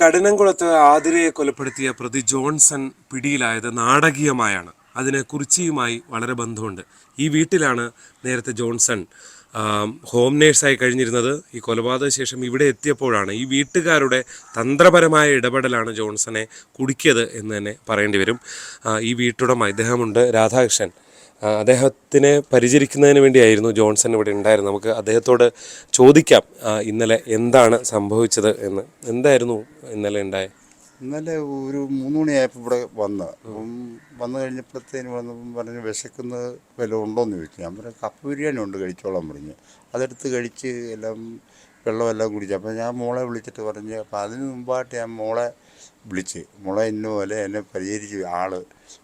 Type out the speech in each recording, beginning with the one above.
കഠിനംകുളത്ത് ആതിരയെ കൊലപ്പെടുത്തിയ പ്രതി ജോൺസൺ പിടിയിലായത് നാടകീയമായാണ്. അതിന് കുറിച്ചിയുമായി വളരെ ബന്ധമുണ്ട്. ഈ വീട്ടിലാണ് നേരത്തെ ജോൺസൺ ഹോം നേഴ്സായി കഴിഞ്ഞിരുന്നത്. ഈ കൊലപാതക ശേഷം ഇവിടെ എത്തിയപ്പോഴാണ് ഈ വീട്ടുകാരുടെ തന്ത്രപരമായ ഇടപെടലാണ് ജോൺസനെ കുടുക്കിയത് എന്ന് തന്നെ പറയേണ്ടി വരും. ഈ വീട്ടുടമ ഇദ്ദേഹമുണ്ട് രാധാകൃഷ്ണൻ. അദ്ദേഹത്തിനെ പരിചരിക്കുന്നതിന് വേണ്ടിയായിരുന്നു ജോൺസൺ ഇവിടെ ഉണ്ടായിരുന്നത്. നമുക്ക് അദ്ദേഹത്തോട് ചോദിക്കാം ഇന്നലെ എന്താണ് സംഭവിച്ചത് എന്ന്. എന്തായിരുന്നു ഇന്നലെ ഉണ്ടായത് ഇന്നലെ ഒരു മൂന്ന് മണിയായപ്പോൾ ഇവിടെ വന്ന്. അപ്പം വന്നു കഴിഞ്ഞപ്പോഴത്തേന് വന്നപ്പം പറഞ്ഞു വിശക്കുന്നത് വല്ലതും ഉണ്ടോയെന്ന് ചോദിച്ചു. ഞാൻ പറഞ്ഞു കപ്പ ബിരിയാണി ഉണ്ട് കഴിച്ചോളാൻ പറഞ്ഞു. അതെടുത്ത് കഴിച്ച് എല്ലാം വെള്ളമെല്ലാം കുടിച്ചു. അപ്പം ഞാൻ മോളെ വിളിച്ചിട്ട് പറഞ്ഞു അപ്പം അതിന് മുമ്പായിട്ട് ഞാൻ മോളെ വിളിച്ച്. മോളെ ഇന്ന പോലെ എന്നെ പരിചരിച്ച് ആൾ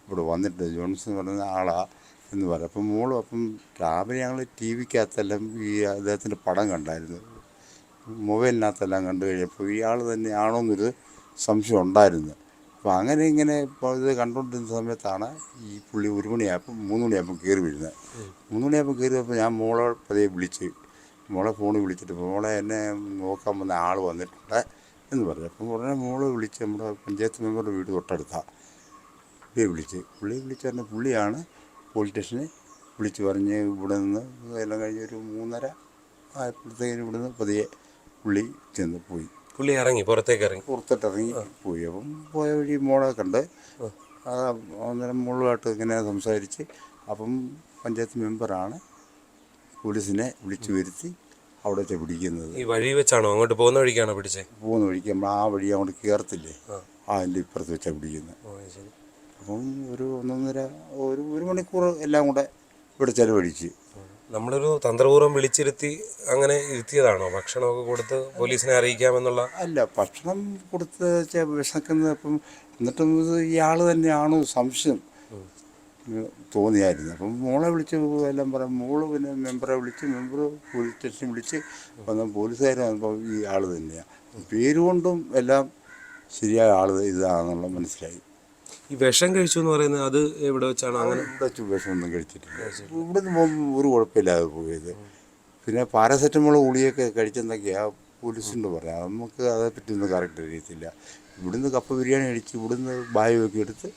ഇവിടെ വന്നിട്ട് ജോൺസൺ എന്ന് പറയുന്ന ആളാ. എന്ന് പറയാം. അപ്പം മോളും അപ്പം രാവിലെ ഞങ്ങൾ ടി വിക്കകത്തെല്ലാം ഈ അദ്ദേഹത്തിന്റെ പടം കണ്ടായിരുന്നു. മൊബൈലിനകത്തെല്ലാം കണ്ടു കഴിഞ്ഞപ്പോൾ ഇയാൾ തന്നെ ആണോന്നൊരു സംശയം ഉണ്ടായിരുന്നു. അപ്പോൾ അങ്ങനെ ഇങ്ങനെ ഇപ്പോൾ ഇത് കണ്ടുകൊണ്ടിരുന്ന സമയത്താണ് ഈ പുള്ളി ഒരു മണിയായപ്പം മൂന്ന് മണിയായപ്പോൾ കയറി വരുന്നത്. മൂന്ന് മണിയായപ്പോൾ കയറിയപ്പോൾ ഞാൻ മോളെ പതിയെ വിളിച്ച് മോളെ ഫോണിൽ വിളിച്ചിട്ട് മോളെ എന്നെ നോക്കാൻ വന്ന ആൾ വന്നിട്ടുണ്ട് എന്ന് പറഞ്ഞു. അപ്പം ഉടനെ മോളെ വിളിച്ച് നമ്മുടെ പഞ്ചായത്ത് മെമ്പറുടെ വീട് തൊട്ടടുത്താണ് പുള്ളിയെ വിളിച്ച്. പുള്ളിയെ വിളിച്ച് പറഞ്ഞ പുള്ളിയാണ് പോലീസ് സ്റ്റേഷനിൽ വിളിച്ചു പറഞ്ഞ് ഇവിടെ നിന്ന് എല്ലാം കഴിഞ്ഞ് ഒരു മൂന്നര ആയപ്പോഴത്തേക്കും ഇവിടെ നിന്ന് പതിയെ പുള്ളി ചെന്ന് പോയി. പുള്ളി ഇറങ്ങി പുറത്തേക്ക് ഇറങ്ങി. പുറത്തിട്ടിറങ്ങി പോയി. അപ്പം പോയ വഴി മോളെ കണ്ട് അന്നേരം മോളുമായിട്ട് ഇങ്ങനെ സംസാരിച്ച് അപ്പം പഞ്ചായത്ത് മെമ്പറാണ് പോലീസിനെ വിളിച്ചു വരുത്തി അവിടെ വെച്ച് പിടിക്കുന്നത്. ഈ വഴി വെച്ചാണോ? അങ്ങോട്ട് പോകുന്ന വഴിക്കാണോ പിടിച്ചത് പോകുന്ന വഴിക്ക് നമ്മൾ ആ വഴി അങ്ങോട്ട് കയറത്തില്ലേ ആ. അതിന്റെ ഇപ്പുറത്ത് വെച്ചാണ് പിടിക്കുന്നത്. അപ്പം ഒരു ഒന്നൊന്നര ഒരു ഒരു മണിക്കൂർ എല്ലാം കൂടെ ഇവിടെ ചെലവഴിച്ച്. നമ്മളൊരു തന്ത്രപൂർവം വിളിച്ചിരുത്തി അങ്ങനെ ഇരുത്തിയതാണോ? ഭക്ഷണമൊക്കെ കൊടുത്ത് പോലീസിനെ അറിയിക്കാമെന്നുള്ള അല്ല ഭക്ഷണം കൊടുത്ത് വിശക്കുന്നത് അപ്പം എന്നിട്ടും ഇത് ഇയാൾ തന്നെയാണോ സംശയം. തോന്നിയായിരുന്നു. അപ്പം മോളെ വിളിച്ച് എല്ലാം പറയാം. മോൾ പിന്നെ മെമ്പറെ വിളിച്ച് മെമ്പർ പോലീസ് സ്റ്റേഷൻ വിളിച്ച് വന്ന പോലീസുകാർ വന്നപ്പോൾ ഈ ആൾ തന്നെയാണ് പേരുകൊണ്ടും എല്ലാം ശരിയായ ആൾ ഇതാണെന്നുള്ള മനസ്സിലായി. ഈ വിഷം കഴിച്ചു എന്ന് പറയുന്നത് അത് എവിടെ വെച്ചാണ്? അങ്ങനെ വിഷം ഒന്നും വിഷമൊന്നും കഴിച്ചിട്ടില്ല. ഇവിടെ ഒരു കുഴപ്പമില്ലാതെ പോയത്. പിന്നെ പാരസെറ്റമോൾ ഗുളിയൊക്കെ കഴിച്ചെന്നൊക്കെയാ പോലീസിന്റെ പറയാം നമുക്ക് അതേപ്പറ്റി പറ്റിയൊന്നും കറക്റ്റ് അറിയത്തില്ല. ഇവിടുന്ന് കപ്പ ബിരിയാണി കഴിച്ച് ഇവിടുന്ന് ബായൊക്കെ എടുത്ത്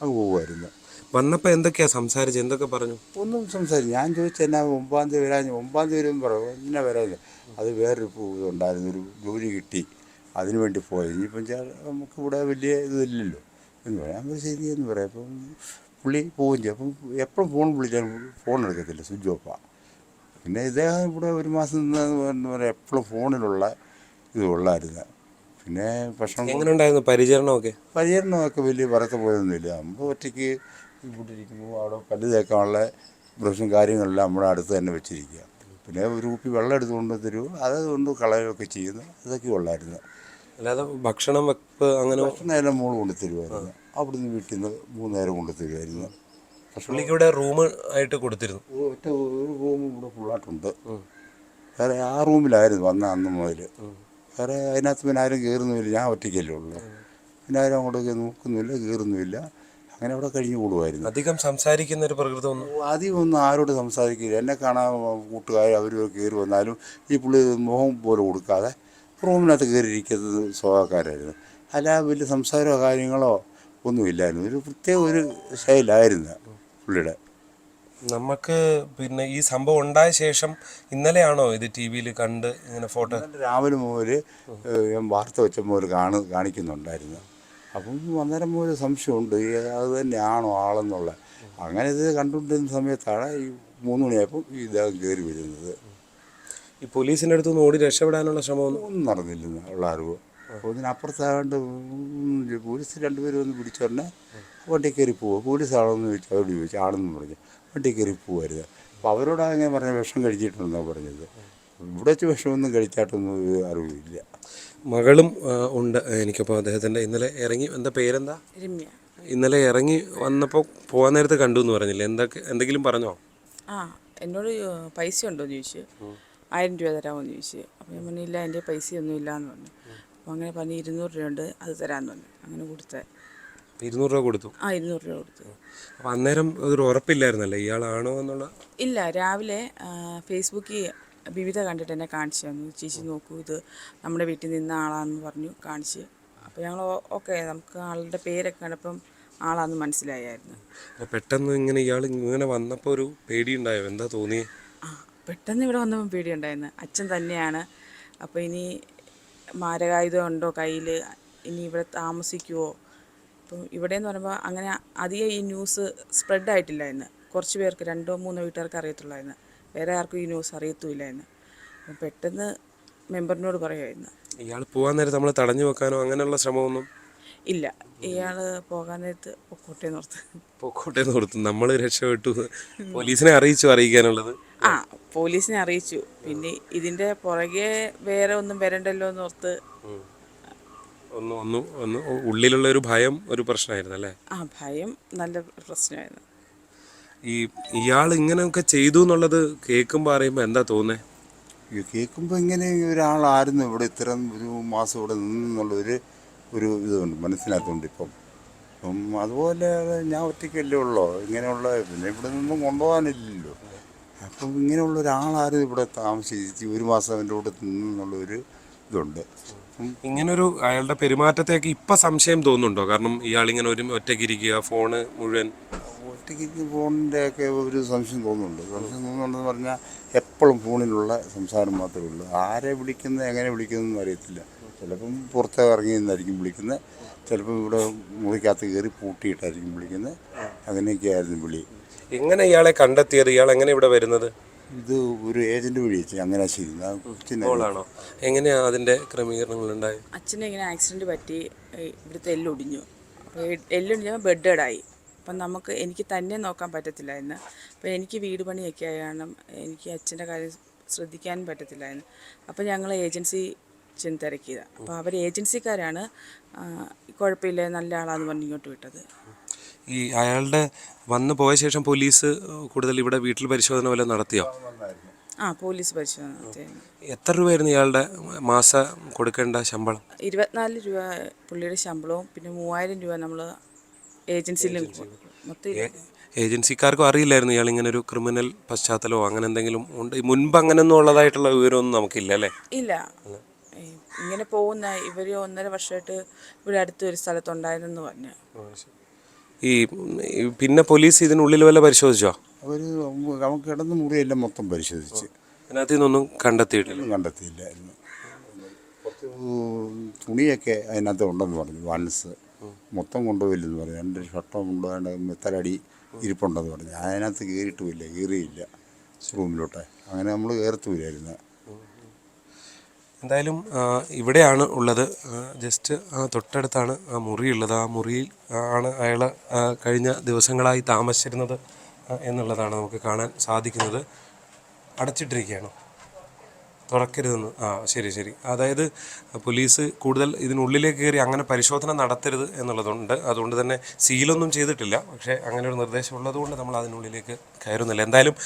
അങ്ങ് പോകുമായിരുന്നു. വന്നപ്പോൾ എന്തൊക്കെയാ സംസാരിച്ച് എന്തൊക്കെ പറഞ്ഞു? ഒന്നും സംസാരിച്ചു ഞാൻ ചോദിച്ചു എന്നാ ഒമ്പതാം തീയതി വരാൻ ഒമ്പതാം തീയതി വരും പറയും എന്നാ വരാനില്ല അത് വേറൊരു ഇതുണ്ടായിരുന്നു. ഒരു ജോലി കിട്ടി. അതിനു വേണ്ടി പോയത്. ഇനിയിപ്പം നമുക്ക് ഇവിടെ വലിയ ഇതില്ലല്ലോ എന്ന് പറയാം. അപ്പോൾ ശരി എന്ന് പറയാം. അപ്പം പുള്ളി പോവുകയും ചെയ്യും. അപ്പം എപ്പോഴും ഫോൺ വിളിച്ചാലും ഫോൺ എടുക്കത്തില്ല സ്വിച്ച് ഓഫാണ് പിന്നെ ഇദ്ദേഹം ഇവിടെ ഒരു മാസം നിന്ന് പറയാം എപ്പോഴും ഫോണിലുള്ള ഇത് ഉള്ളായിരുന്നു. പിന്നെ ഭക്ഷണം എങ്ങനെ ഉണ്ടായിരുന്നു? പരിചരണമൊക്കെ? പരിചരണമൊക്കെ വലിയ വറുത്ത പോയൊന്നുമില്ല. നമ്മൾ ഒറ്റയ്ക്ക് ഇവിടെ ഇരിക്കുമ്പോൾ അവിടെ പല്ല് തേക്കാനുള്ള ബ്രഷും കാര്യങ്ങളെല്ലാം നമ്മുടെ അടുത്ത് തന്നെ വെച്ചിരിക്കുക. പിന്നെ ഒരു കുപ്പി വെള്ളം എടുത്തുകൊണ്ട് തരുമോ? അതുകൊണ്ട് കളയുകയൊക്കെ ചെയ്യുന്നു. അതൊക്കെ ഉള്ളായിരുന്നു. അല്ലാതെ ഭക്ഷണം വെപ്പ് അങ്ങനെ നേരം മോൾ കൊണ്ട് തരുമായിരുന്നു അവിടുന്ന് വീട്ടിൽ നിന്ന് മൂന്ന് നേരം കൊണ്ട് തരുമായിരുന്നു പുള്ളിക്ക് ഇവിടെ റൂം ആയിട്ട് കൊടുത്തിരുന്നു. ഒറ്റ ഒരു റൂം ഇവിടെ ഫുള്ളായിട്ടുണ്ട്. വേറെ ആ റൂമിലായിരുന്നു വന്ന അന്ന് മുതൽ. വേറെ അതിനകത്ത് പിന്നെ ആരും കയറുന്നുമില്ല ഞാൻ ഒറ്റയ്ക്കല്ലേ ഉള്ളൂ. പിന്നെ ആരും അങ്ങോട്ട് നോക്കുന്നുമില്ല കയറുന്നുമില്ല അങ്ങനെ അവിടെ കഴിഞ്ഞു കൂടുമായിരുന്നു അധികം സംസാരിക്കുന്ന ഒരു പ്രകൃതം ഒന്നും ആദ്യം ഒന്നും ആരോട് സംസാരിക്കില്ല. എന്നെ കാണാൻ കൂട്ടുകാർ അവരും കയറി വന്നാലും ഈ പുള്ളി മുഖം പോലെ കൊടുക്കാതെ റൂമിനകത്ത് കയറിയിരിക്കുന്നത് സ്വഭാവക്കാരായിരുന്നു അല്ല വലിയ സംസാരമോ കാര്യങ്ങളോ ഒന്നുമില്ലായിരുന്നു. ഒരു പ്രത്യേക ഒരു ശൈലായിരുന്നു പുള്ളിയുടെ. നമുക്ക് പിന്നെ ഈ സംഭവം ഉണ്ടായ ശേഷം ഇന്നലെയാണോ ഇത് ടി വിയിൽ കണ്ട് ഇങ്ങനെ ഫോട്ടോ? രാവിലെ മുതൽ ഞാൻ വാർത്ത വെച്ച മുതൽ കാണു കാണിക്കുന്നുണ്ടായിരുന്നു. അപ്പം അന്നേരം മുതൽ സംശയമുണ്ട് ഈ അത് തന്നെയാണോ ആളെന്നുള്ള. അങ്ങനെ ഇത് കണ്ടുകൊണ്ടിരുന്ന സമയത്താണ് ഈ മൂന്ന് മണിയായപ്പോൾ ഈ ഇദ്ദേഹം കയറി വരുന്നത്. ഈ പോലീസിന്റെ അടുത്ത് നിന്ന് ഓടി രക്ഷപ്പെടാനുള്ള ശ്രമം ഒന്നും നടന്നില്ല. ഉള്ള അറിവ്. അപ്പോൾ ഇതിനപ്പുറത്താണ്ട് പോലീസ് രണ്ടുപേരും ഒന്ന് പിടിച്ചോടനെ വണ്ടി കയറി പോവുക. പോലീസ് ആളെന്ന് ചോദിച്ചു അവരോട് ചോദിച്ചു ആണെന്ന് പറഞ്ഞു. വണ്ടി കയറി പോവായിരുന്നു അപ്പോൾ അവരോട് അങ്ങനെ പറഞ്ഞ വിഷം കഴിച്ചിട്ടുണ്ടെന്നാണ് പറഞ്ഞത്. ഇവിടെ വെച്ച് വിഷമൊന്നും കഴിച്ചാട്ടൊന്നും ഒരു അറിവില്ല മകളും ഉണ്ട്. എനിക്കപ്പോൾ അദ്ദേഹത്തിന്റെ ഇന്നലെ ഇറങ്ങി എന്താ പേരെന്താ? രമ്യ. ഇന്നലെ ഇറങ്ങി വന്നപ്പോൾ പോകാൻ നേരത്ത് കണ്ടു എന്ന് പറഞ്ഞില്ലേ? എന്തൊക്കെ എന്തെങ്കിലും പറഞ്ഞോ? ആ എന്നോട് പൈസ ഉണ്ടോ എന്ന് ചോദിച്ചു. ആയിരം രൂപ തരാമെന്ന് ചോദിച്ചു. അപ്പോൾ ഞാൻ പറഞ്ഞു ഇല്ല എന്റെ പൈസയൊന്നും ഇല്ല എന്ന് പറഞ്ഞു. അപ്പോൾ അങ്ങനെ പറഞ്ഞ് ഇരുന്നൂറ് രൂപ ഉണ്ട് അത് തരാമെന്ന് പറഞ്ഞു. അങ്ങനെ കൊടുത്ത. ഇരുന്നൂറ് രൂപ കൊടുത്തു? ആ ഇരുന്നൂറ് രൂപ കൊടുത്തു. അപ്പോൾ അന്നേരം ഒരു ഉറപ്പില്ലായിരുന്നല്ലേ ഇയാളാണോ എന്നുള്ള? ഇല്ല രാവിലെ ഫേസ്ബുക്കിൽ വിവിധ കണ്ടിട്ട് എന്നെ കാണിച്ചു തന്നു. ചേച്ചി നോക്കൂ ഇത് നമ്മുടെ വീട്ടിൽ നിന്ന ആളാണെന്ന് പറഞ്ഞു കാണിച്ച്. അപ്പോൾ ഞങ്ങൾ ഓക്കെ നമുക്ക് ആളുടെ പേരൊക്കെ കണ്ടപ്പം ആളാന്ന് മനസ്സിലായായിരുന്നു. പെട്ടെന്ന് ഇങ്ങനെ ഇയാൾ ഇങ്ങനെ വന്നപ്പോൾ ഒരു പേടി ഉണ്ടായോ എന്താ തോന്നിയേ? ആ പെട്ടെന്ന് ഇവിടെ വന്നപ്പോൾ പേടിയുണ്ടായിരുന്നു. അച്ഛൻ തന്നെയാണ്. അപ്പോൾ ഇനി മാരകായുധം ഉണ്ടോ കയ്യിൽ ഇനി ഇവിടെ താമസിക്കുമോ അപ്പം ഇവിടെ എന്ന് പറയുമ്പോൾ അങ്ങനെ അധികം ഈ ന്യൂസ് സ്പ്രെഡ് ആയിട്ടില്ലായിരുന്നു. കുറച്ച് പേർക്ക് രണ്ടോ മൂന്നോ വീട്ടുകാർക്ക് അറിയത്തുള്ളായിരുന്നു. വേറെ ആർക്കും ഈ ന്യൂസ് അറിയത്തുമില്ലായിരുന്നു. അപ്പം പെട്ടെന്ന് മെമ്പറിനോട് പറയുമായിരുന്നു ഇയാൾ പോകാൻ നേരത്ത് നമ്മൾ തടഞ്ഞു വെക്കാനോ അങ്ങനെയുള്ള ശ്രമമൊന്നും? ഇല്ല. ഇയാൾ പോകാൻ നേരത്ത് പൊക്കോട്ടെ നിർത്ത് പൊക്കോട്ടെ നിർത്തും നമ്മൾ രക്ഷപ്പെട്ടു. പോലീസിനെ അറിയിച്ചു അറിയിക്കാനുള്ളത്. ആ പോലീസിനെ അറിയിച്ചു. പിന്നെ ഇതിന്റെ പുറകെ വേറെ ഒന്നും വരണ്ടല്ലോ എന്ന് ഓർത്ത് ഒന്ന് ഒന്ന് ഒന്ന് ഉള്ളിലുള്ള ഒരു ഭയം ഒരു പ്രശ്നമായിരുന്നു അല്ലേ? ആ ഭയം നല്ല പ്രശ്നമായിരുന്നു. ഈ ഇയാൾ ഇങ്ങനെയൊക്കെ ചെയ്തു എന്നുള്ളത് കേൾക്കുമ്പോൾ അറിയുമ്പോൾ എന്താ തോന്നേ കേൾക്കുമ്പോൾ ഇങ്ങനെ ഒരാളായിരുന്നു ഇവിടെ ഇത്രയും ഒരു മാസം ഇവിടെ നിന്നുള്ളൊരു ഒരു ഇതുണ്ട് മനസ്സിനകത്തുണ്ട് ഇപ്പം. അപ്പം അതുപോലെ ഞാൻ ഒറ്റയ്ക്കല്ലേ ഉള്ളോ? ഇങ്ങനെയുള്ള പിന്നെ ഇവിടെ നിന്നും കൊണ്ടുപോകാനില്ലല്ലോ. അപ്പം ഇങ്ങനെയുള്ള ഒരാളാരും ഇവിടെ താമസിച്ച് ഒരു മാസം എന്റെ കൂടെ നിന്നുള്ള ഒരു ഇതുണ്ട്. ഇങ്ങനൊരു അയാളുടെ പെരുമാറ്റത്തേക്ക് ഇപ്പം സംശയം തോന്നുന്നുണ്ടോ? കാരണം ഇയാൾ ഇങ്ങനെ ഒരു ഒറ്റയ്ക്ക് ഇരിക്കുക ഫോണ് മുഴുവൻ. ഒറ്റയ്ക്ക് ഫോണിന്റെ ഒക്കെ ഒരു സംശയം തോന്നുന്നുണ്ട്. സംശയം തോന്നുന്നുണ്ടെന്ന് പറഞ്ഞാൽ എപ്പോഴും ഫോണിലുള്ള സംസാരം മാത്രമേ ഉള്ളൂ. ആരെ വിളിക്കുന്നത് എങ്ങനെ വിളിക്കുന്നതെന്നും അറിയത്തില്ല. ചിലപ്പം പുറത്ത് ഇറങ്ങി നിന്നായിരിക്കും വിളിക്കുന്നത്. ചിലപ്പം ഇവിടെ മുറിക്കകത്ത് കയറി പൂട്ടിയിട്ടായിരിക്കും വിളിക്കുന്നത്. അങ്ങനെയൊക്കെയായിരുന്നു വിളി. എങ്ങനെ ഇയാളെ കണ്ടെത്തിയത്? ഇയാൾ എങ്ങനെ ഇവിടെ വരുന്നത്? ഇത് ഒരു ഏജന്റ് വഴി അങ്ങനെ ആണോ എങ്ങനെയാ അതിന്റെ ക്രമീകരണങ്ങൾ ഉണ്ടായി അച്ഛനെ ഇങ്ങനെ ആക്സിഡന്റ് പറ്റി ഇവിടുത്തെ എല്ലൊടിഞ്ഞു. എല്ലൊടിഞ്ഞ എല്ലൊടിഞ്ഞപ്പോൾ ബെഡഡായി അപ്പം നമുക്ക് എനിക്ക് തന്നെ നോക്കാൻ പറ്റത്തില്ലായിരുന്നു. അപ്പം എനിക്ക് വീട് പണിയൊക്കെ ആയ കാരണം എനിക്ക് അച്ഛന്റെ കാര്യം ശ്രദ്ധിക്കാനും പറ്റത്തില്ലായിരുന്നു. അപ്പം ഞങ്ങൾ ഏജൻസി ചെന്ന് തിരക്കിയത് അപ്പോൾ അവർ ഏജൻസിക്കാരാണ് കുഴപ്പമില്ല നല്ല ആളാന്ന് പറഞ്ഞ് ഇങ്ങോട്ട് വിട്ടത്. ഈ അയാളുടെ വന്നു പോയ ശേഷം പോലീസ് കൂടുതൽ ഇവിടെ വീട്ടിൽ പരിശോധന വല്ലതും നടത്തിയോ? ആ പോലീസ് പരിശോധന നടത്തിയായിരുന്നു എത്ര രൂപയായിരുന്നു ഇയാളുടെ മാസം കൊടുക്കേണ്ട ശമ്പളം? ഇരുപത്തിനാല് രൂപ പുള്ളിയുടെ ശമ്പളവും പിന്നെ മൂവായിരം രൂപ നമ്മൾ ഏജൻസിയിലും മൊത്തം ഏജൻസിക്കാർക്കും അറിയില്ലായിരുന്നു ഇയാൾ ഇങ്ങനെ ഒരു ക്രിമിനൽ പശ്ചാത്തലമോ അങ്ങനെ എന്തെങ്കിലും ഉണ്ട്? മുൻപ് അങ്ങനെ ഒന്നും ഉള്ളതായിട്ടുള്ള വിവരമൊന്നും നമുക്കില്ല അല്ലേ? ഇല്ല. ഇങ്ങനെ പോകുന്ന ഇവർ ഒന്നര വർഷമായിട്ട് ഇവിടെ അടുത്ത് ഒരു സ്ഥലത്തുണ്ടായിരുന്നെന്ന് പറഞ്ഞു. ഈ പിന്നെ പോലീസ് ഇതിനുള്ളിൽ വല്ല പരിശോധിച്ചോ? അവർ നമുക്ക് കിടന്ന മുറിയെല്ലാം മൊത്തം പരിശോധിച്ച്. അതിനകത്ത് നിന്നൊന്നും കണ്ടെത്തിയിട്ടില്ല. ഒന്നും കണ്ടെത്തിയില്ലായിരുന്നു. കുറച്ച് തുണിയൊക്കെ അതിനകത്ത് ഉണ്ടെന്ന് പറഞ്ഞു വൺസ്. മൊത്തം കൊണ്ടുപോയില്ലെന്ന് പറഞ്ഞു. രണ്ട് ഷട്ടം കൊണ്ടുപോകാണ്ട് മെത്തലടി ഇരിപ്പുണ്ടെന്ന് പറഞ്ഞു. അതിനകത്ത് കയറിയിട്ടുമില്ല കയറിയില്ല. റൂമിലോട്ടെ. അങ്ങനെ നമ്മൾ കയറത്തുമില്ലായിരുന്നു. എന്തായാലും ഇവിടെയാണ് ഉള്ളത്. ജസ്റ്റ് ആ തൊട്ടടുത്താണ് ആ മുറിയുള്ളത്. ആ മുറിയിൽ ആണ് അയാൾ കഴിഞ്ഞ ദിവസങ്ങളായി താമസിച്ചിരുന്നത് എന്നുള്ളതാണ് നമുക്ക് കാണാൻ സാധിക്കുന്നത്. അടച്ചിട്ടിരിക്കുകയാണ്. തുറക്കരുതെന്ന്. ആ ശരി ശരി. അതായത് പോലീസ് കൂടുതൽ ഇതിനുള്ളിലേക്ക് കയറി അങ്ങനെ പരിശോധന നടത്തരുത് എന്നുള്ളതുണ്ട്. അതുകൊണ്ട് തന്നെ സീലൊന്നും ചെയ്തിട്ടില്ല. പക്ഷേ അങ്ങനെ ഒരു നിർദ്ദേശം ഉള്ളതുകൊണ്ട് നമ്മൾ അതിനുള്ളിലേക്ക് കയറുന്നില്ല. എന്തായാലും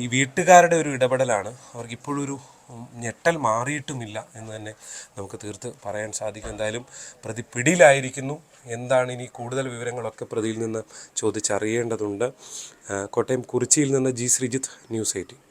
ഈ വീട്ടുകാരുടെ ഒരു ഇടപെടലാണ്. അവർക്ക് ഇപ്പോഴും ഒരു ഉം, ഞെട്ടൽ മാറിയിട്ടുമില്ല എന്ന് തന്നെ നമുക്ക് തീർത്ത് പറയാൻ സാധിക്കും. എന്തായാലും പ്രതി പിടിയിലായിരിക്കുന്നു. എന്താണ് ഇനി കൂടുതൽ വിവരങ്ങളൊക്കെ പ്രതിയിൽ നിന്ന് ചോദിച്ചറിയേണ്ടതുണ്ട്. കോട്ടയം കുറിച്ചിയിൽ നിന്ന് ജി ശ്രീജിത്ത് ന്യൂസ് എയ്റ്റീൻ.